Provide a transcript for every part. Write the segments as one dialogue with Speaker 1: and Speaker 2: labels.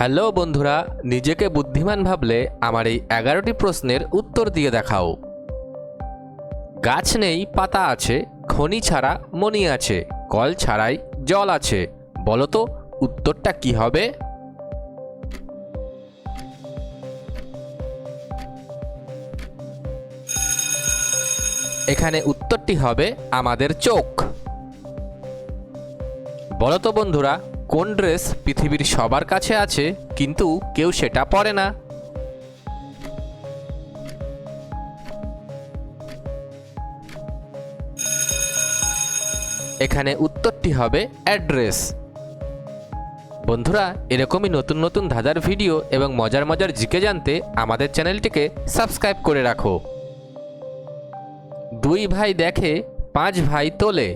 Speaker 1: Hello বন্ধুরা, নিজেকে বুদ্ধিমান ভাবলে আমার এই এগারোটি প্রশ্নের উত্তর দিয়ে দেখাও। গাছ নেই, পাতা আছে, খনি ছাড়া মনি আছে, কল ছাড়াই জল আছে। বলো তো, উত্তরটা কি হবে? এখানে উত্তরটি হবে আমাদের চোখ। বলো তো বন্ধুরা কোন ড্রেস পৃথিবীর সবার কাছে আছে, কিন্তু কেউ সেটা পরে না? এখানে উত্তরটি হবে অ্যাড্রেস। বন্ধুরা, এরকমই নতুন নতুন ধাঁধার ভিডিও এবং মজার মজার জিকে জানতে আমাদের চ্যানেলটিকে সাবস্ক্রাইব করে রাখো। দুই ভাই দেখে, পাঁচ ভাই তোলে,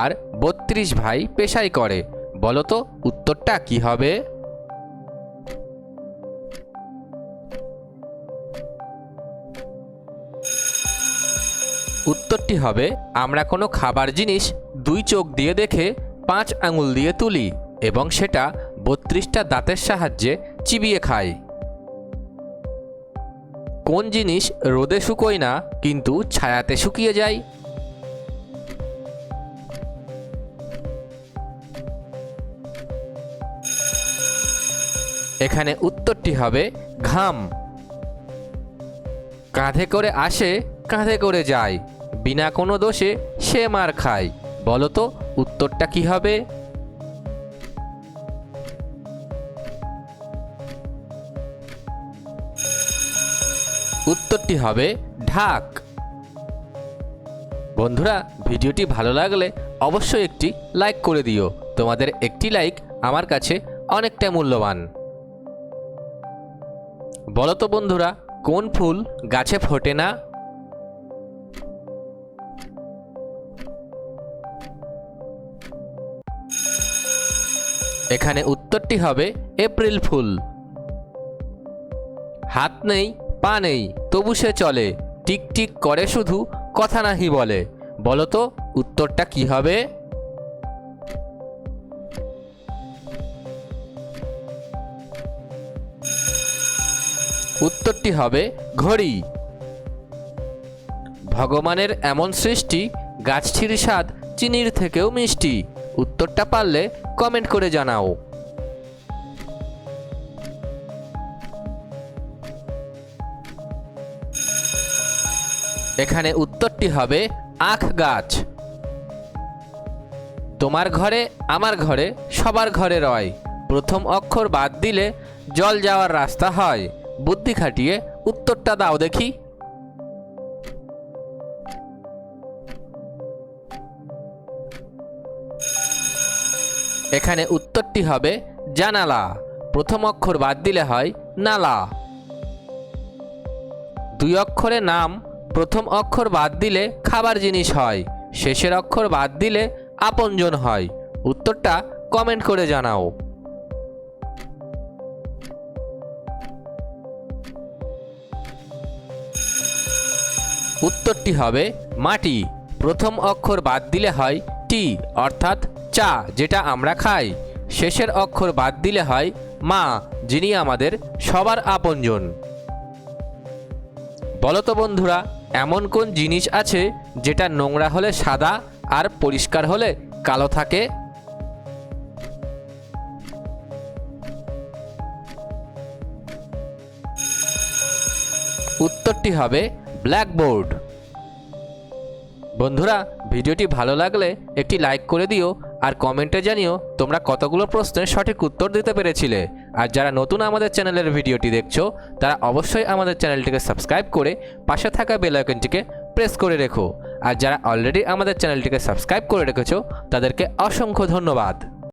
Speaker 1: আর বত্রিশ ভাই পেশাই করে। বলো তো উত্তরটা কি হবে? উত্তরটি হবে, আমরা কোনো খাবার জিনিস দুই চোখ দিয়ে দেখে পাঁচ আঙুল দিয়ে তুলি এবং সেটা বত্রিশটা দাঁতের সাহায্যে চিবিয়ে খাই। কোন জিনিস রোদে শুকোয় না, কিন্তু ছায়াতে শুকিয়ে যায়? এখানে উত্তরটি হবে ঘাম। কাঁধে করে আসে, কাঁধে করে যায়। বিনা কোনো দোষে সে মার খায়। বলো তো, উত্তরটা কি হবে? উত্তরটি হবে ঢাক। বন্ধুরা, ভিডিওটি ভালো লাগলে অবশ্যই একটি লাইক করে দিও। তোমাদের একটি লাইক আমার কাছে অনেকটা মূল্যবান। বলো তো বন্ধুরা, কোন ফুল গাছে ফোটে না? এখানে উত্তরটি হবে এপ্রিল ফুল। হাত নেই, পা নেই, তবু সে চলে। টিক টিক করে শুধু, কথা নাহি বলে। বলো তো উত্তরটা কি হবে? উত্তরটি হবে ঘড়ি। ভগবানের এমন সৃষ্টি, গাছটির স্বাদ চিনির থেকেও মিষ্টি। উত্তরটা পারলে কমেন্ট করে জানাও। এখানে উত্তরটি হবে আখ গাছ। তোমার ঘরে, আমার ঘরে, সবার ঘরে রয়। প্রথম অক্ষর বাদ দিলে জল যাওয়ার রাস্তা হয়। বুদ্ধি খাটিয়ে উত্তরটা দাও দেখি। এখানে উত্তরটি হবে জানালা প্রথম অক্ষর বাদ দিলে হয় নালা। দুই অক্ষরে নাম প্রথম অক্ষর বাদ দিলে খাবার জিনিস হয়, শেষের অক্ষর বাদ দিলে আপনজন হয়। উত্তরটা কমেন্ট করে জানাও। উত্তরটি হবে মাটি। প্রথম অক্ষর বাদ দিলে হয় টি, অর্থাৎ চা, যেটা আমরা খাই। শেষের অক্ষর বাদ দিলে হয় মা, যিনি আমাদের সবার আপনজন। বলতো বন্ধুরা, এমন কোন জিনিস আছে যেটা নোংরা হলে সাদা আর পরিষ্কার হলে কালো থাকে? উত্তরটি হবে ব্ল্যাকবোর্ড। বন্ধুরা, ভিডিওটি ভালো লাগলে একটি লাইক করে দিও আর কমেন্টে জানিও তোমরা কতগুলো প্রশ্নের সঠিক উত্তর দিতে পেরেছিলে। আর যারা নতুন আমাদের চ্যানেলের ভিডিওটি দেখছ, তারা অবশ্যই আমাদের চ্যানেলটিকে সাবস্ক্রাইব করে পাশে থাকা বেল আইকনটিকে প্রেস করে রেখো। আর যারা অলরেডি আমাদের চ্যানেলটিকে সাবস্ক্রাইব করে রেখেছো, তাদেরকে অসংখ্য ধন্যবাদ।